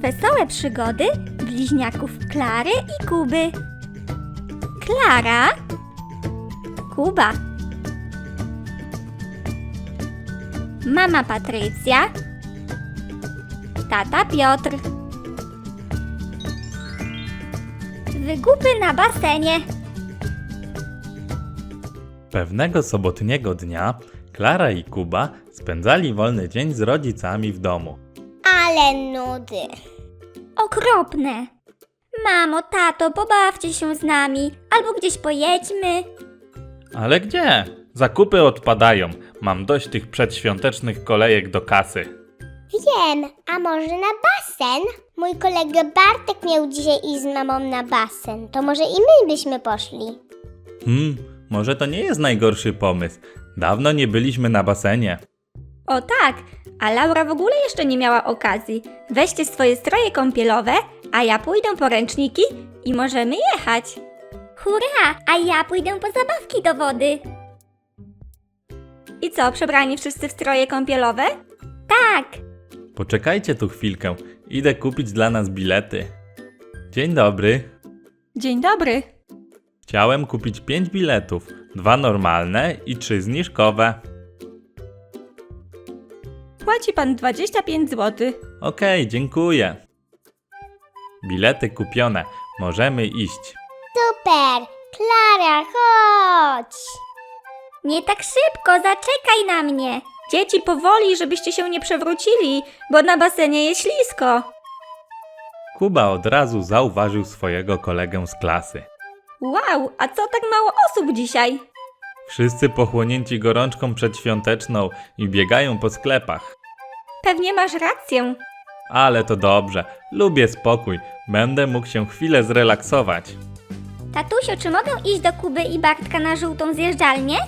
Wesołe przygody bliźniaków Klary i Kuby. Klara, Kuba, mama Patrycja, tata Piotr. Wygupy na basenie. Pewnego sobotniego dnia Klara i Kuba spędzali wolny dzień z rodzicami w domu. Ale nudy. Okropne. Mamo, tato, pobawcie się z nami, albo gdzieś pojedźmy. Ale gdzie? Zakupy odpadają. Mam dość tych przedświątecznych kolejek do kasy. Wiem, a może na basen? Mój kolega Bartek miał dzisiaj iść z mamą na basen. To może i my byśmy poszli. Hmm, może to nie jest najgorszy pomysł. Dawno nie byliśmy na basenie. O tak, a Laura w ogóle jeszcze nie miała okazji. Weźcie swoje stroje kąpielowe, a ja pójdę po ręczniki i możemy jechać. Hurra, a ja pójdę po zabawki do wody. I co, przebrani wszyscy w stroje kąpielowe? Tak. Poczekajcie tu chwilkę. Idę kupić dla nas bilety. Dzień dobry. Dzień dobry. Chciałem kupić 5 biletów. Dwa normalne i trzy zniżkowe. Płaci pan 25 zł. Okej, dziękuję. Bilety kupione. Możemy iść. Super! Klara, chodź! Nie tak szybko, zaczekaj na mnie. Dzieci powoli, żebyście się nie przewrócili, bo na basenie jest ślisko. Kuba od razu zauważył swojego kolegę z klasy. Wow, a co tak mało osób dzisiaj? Wszyscy pochłonięci gorączką przedświąteczną i biegają po sklepach. Pewnie masz rację. Ale to dobrze. Lubię spokój. Będę mógł się chwilę zrelaksować. Tatusiu, czy mogę iść do Kuby i Bartka na żółtą zjeżdżalnię?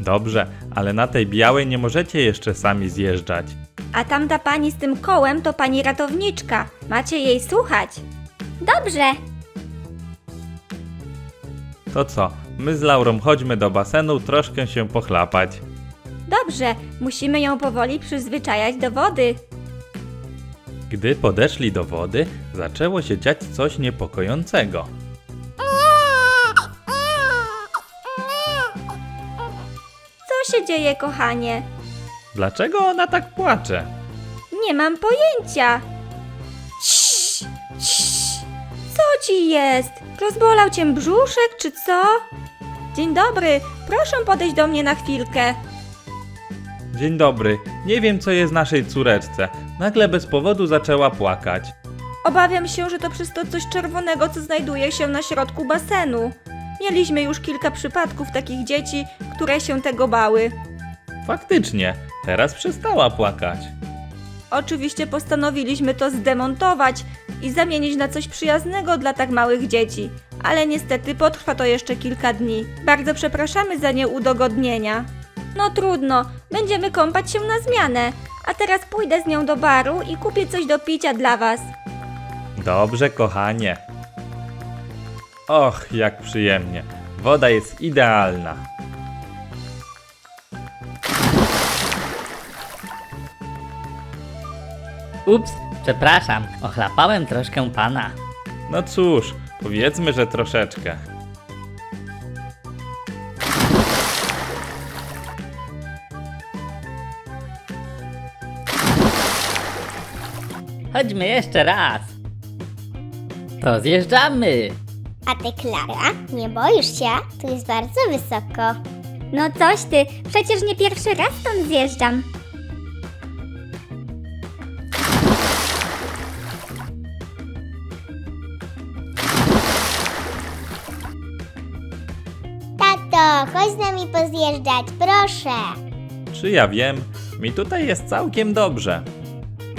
Dobrze, ale na tej białej nie możecie jeszcze sami zjeżdżać. A tamta pani z tym kołem to pani ratowniczka. Macie jej słuchać. Dobrze. To co? My z Laurą chodźmy do basenu troszkę się pochlapać. Dobrze, musimy ją powoli przyzwyczajać do wody. Gdy podeszli do wody, zaczęło się dziać coś niepokojącego. Co się dzieje, kochanie? Dlaczego ona tak płacze? Nie mam pojęcia. Ciii, ciii. Co ci jest? Rozbolał cię brzuszek, czy co? Dzień dobry, proszę podejść do mnie na chwilkę. Dzień dobry. Nie wiem co jest naszej córeczce. Nagle bez powodu zaczęła płakać. Obawiam się, że to przez to coś czerwonego, co znajduje się na środku basenu. Mieliśmy już kilka przypadków takich dzieci, które się tego bały. Faktycznie, teraz przestała płakać. Oczywiście postanowiliśmy to zdemontować i zamienić na coś przyjaznego dla tak małych dzieci, ale niestety potrwa to jeszcze kilka dni. Bardzo przepraszamy za nieudogodnienia. No trudno, będziemy kąpać się na zmianę, a teraz pójdę z nią do baru i kupię coś do picia dla was. Dobrze, kochanie. Och, jak przyjemnie. Woda jest idealna. Ups, przepraszam, ochlapałem troszkę pana. No cóż, powiedzmy, że troszeczkę. Chodźmy jeszcze raz. To zjeżdżamy. A ty, Klara, nie boisz się? Tu jest bardzo wysoko. No coś ty, przecież nie pierwszy raz stąd zjeżdżam. Tato, chodź z nami pozjeżdżać, proszę. Czy ja wiem? Mi tutaj jest całkiem dobrze.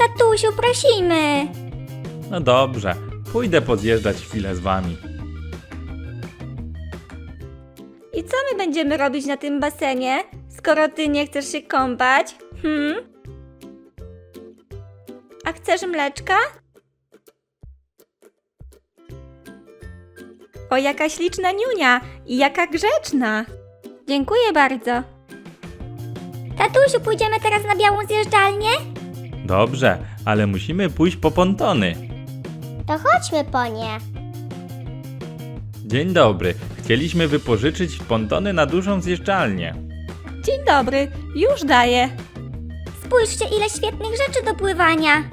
Tatusiu, prosimy. No dobrze, pójdę podjeżdżać chwilę z wami. I co my będziemy robić na tym basenie, skoro ty nie chcesz się kąpać? Hmm? A chcesz mleczka? O, jaka śliczna niunia i jaka grzeczna. Dziękuję bardzo. Tatusiu, pójdziemy teraz na białą zjeżdżalnię? Dobrze, ale musimy pójść po pontony. To chodźmy po nie. Dzień dobry. Chcieliśmy wypożyczyć pontony na dużą zjeżdżalnię. Dzień dobry, już daję. Spójrzcie, ile świetnych rzeczy do pływania.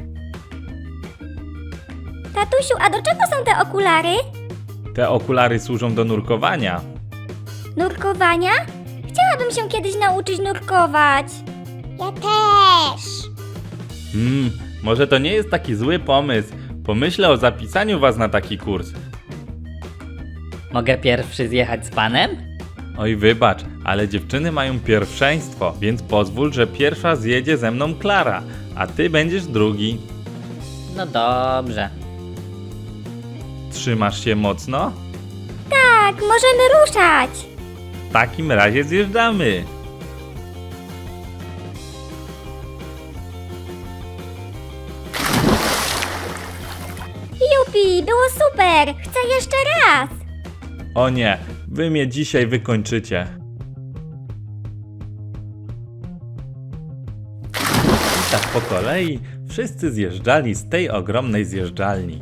Tatusiu, a do czego są te okulary? Te okulary służą do nurkowania. Nurkowania? Chciałabym się kiedyś nauczyć nurkować. Ja też. Hmm, może to nie jest taki zły pomysł. Pomyślę o zapisaniu was na taki kurs. Mogę pierwszy zjechać z panem? Oj, wybacz, ale dziewczyny mają pierwszeństwo, więc pozwól, że pierwsza zjedzie ze mną Klara, a ty będziesz drugi. No dobrze. Trzymasz się mocno? Tak, możemy ruszać. W takim razie zjeżdżamy. Jupi, było super. Chcę jeszcze raz. O nie, wy mnie dzisiaj wykończycie. I tak po kolei wszyscy zjeżdżali z tej ogromnej zjeżdżalni.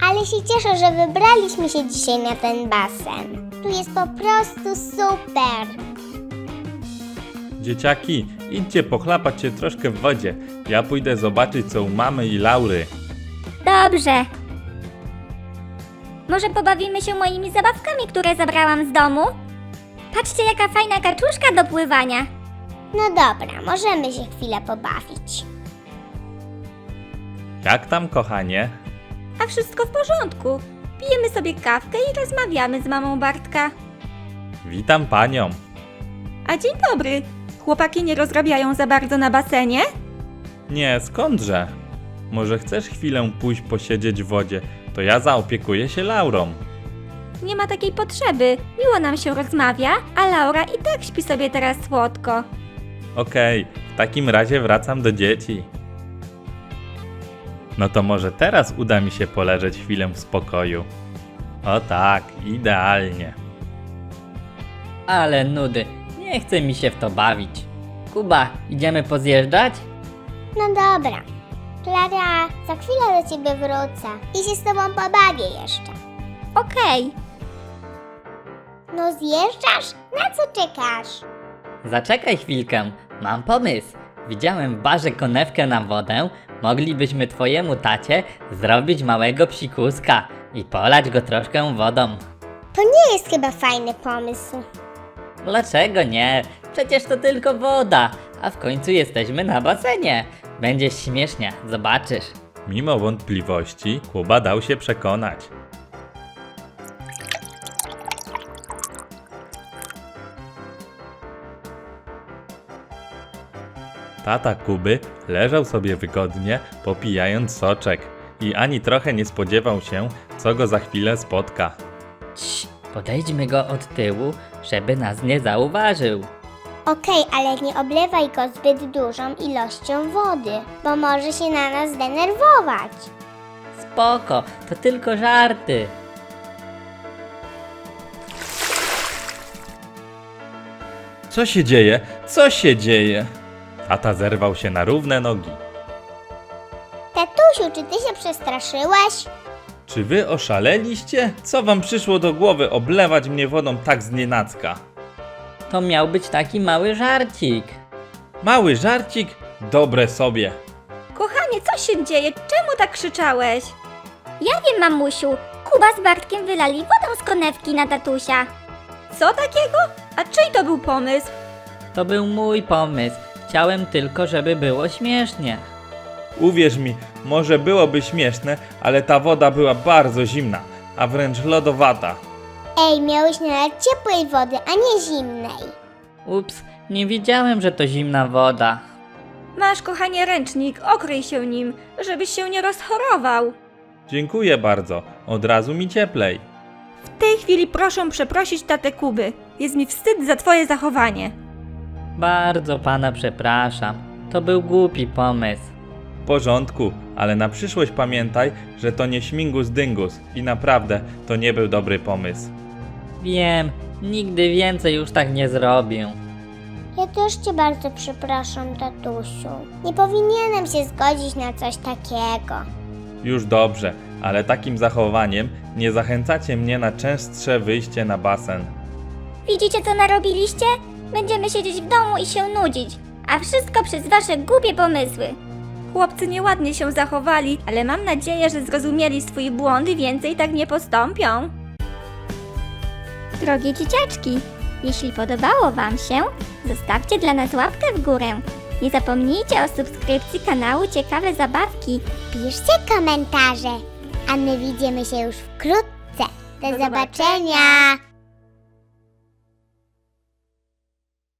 Ale się cieszę, że wybraliśmy się dzisiaj na ten basen. Tu jest po prostu super. Dzieciaki, idźcie pochlapać się troszkę w wodzie. Ja pójdę zobaczyć co u mamy i Laury. Dobrze. Może pobawimy się moimi zabawkami, które zabrałam z domu? Patrzcie, jaka fajna kaczuszka do pływania. No dobra, możemy się chwilę pobawić. Jak tam, kochanie? A wszystko w porządku. Pijemy sobie kawkę i rozmawiamy z mamą Bartka. Witam panią. A dzień dobry. Chłopaki nie rozrabiają za bardzo na basenie? Nie, skądże? Może chcesz chwilę pójść posiedzieć w wodzie? To ja zaopiekuję się Laurą. Nie ma takiej potrzeby. Miło nam się rozmawia, a Laura i tak śpi sobie teraz słodko. Okej, w takim razie wracam do dzieci. No to może teraz uda mi się poleżeć chwilę w spokoju. O tak, idealnie. Ale nudy. Nie chce mi się w to bawić. Kuba, idziemy pozjeżdżać? No dobra. Klara, za chwilę do ciebie wrócę i się z tobą pobawię jeszcze. Okej. No zjeżdżasz? Na co czekasz? Zaczekaj chwilkę, mam pomysł. Widziałem w barze konewkę na wodę. Moglibyśmy twojemu tacie zrobić małego psikuska i polać go troszkę wodą. To nie jest chyba fajny pomysł. Dlaczego nie? Przecież to tylko woda, a w końcu jesteśmy na basenie. Będzie śmiesznie, zobaczysz. Mimo wątpliwości, Kuba dał się przekonać. Tata Kuby leżał sobie wygodnie, popijając soczek i ani trochę nie spodziewał się, co go za chwilę spotka. Cii, podejdźmy go od tyłu, żeby nas nie zauważył. Okej, ale nie oblewaj go zbyt dużą ilością wody, bo może się na nas zdenerwować. Spoko, to tylko żarty. Co się dzieje? Co się dzieje? Tata zerwał się na równe nogi. Tatusiu, czy ty się przestraszyłeś? Czy wy oszaleliście? Co wam przyszło do głowy oblewać mnie wodą tak znienacka? To miał być taki mały żarcik. Mały żarcik? Dobre sobie. Kochanie, co się dzieje? Czemu tak krzyczałeś? Ja wiem, mamusiu. Kuba z Bartkiem wylali wodę z konewki na tatusia. Co takiego? A czyj to był pomysł? To był mój pomysł. Chciałem tylko, żeby było śmiesznie. Uwierz mi, może byłoby śmieszne, ale ta woda była bardzo zimna, a wręcz lodowata. Ej, miałeś nalać ciepłej wody, a nie zimnej. Ups, nie wiedziałem, że to zimna woda. Masz, kochanie, ręcznik, okryj się nim, żebyś się nie rozchorował. Dziękuję bardzo, od razu mi cieplej. W tej chwili proszę przeprosić tatę Kuby. Jest mi wstyd za twoje zachowanie. Bardzo pana przepraszam. To był głupi pomysł. W porządku, ale na przyszłość pamiętaj, że to nie śmigus dyngus i naprawdę to nie był dobry pomysł. Wiem, nigdy więcej już tak nie zrobię. Ja też cię bardzo przepraszam, tatusiu. Nie powinienem się zgodzić na coś takiego. Już dobrze, ale takim zachowaniem nie zachęcacie mnie na częstsze wyjście na basen. Widzicie, co narobiliście? Będziemy siedzieć w domu i się nudzić. A wszystko przez wasze głupie pomysły. Chłopcy nieładnie się zachowali, ale mam nadzieję, że zrozumieli swój błąd i więcej tak nie postąpią. Drogie dzieciaczki, jeśli podobało Wam się, zostawcie dla nas łapkę w górę. Nie zapomnijcie o subskrypcji kanału Ciekawe Zabawki. Piszcie komentarze, a my widzimy się już wkrótce. Do, Do zobaczenia.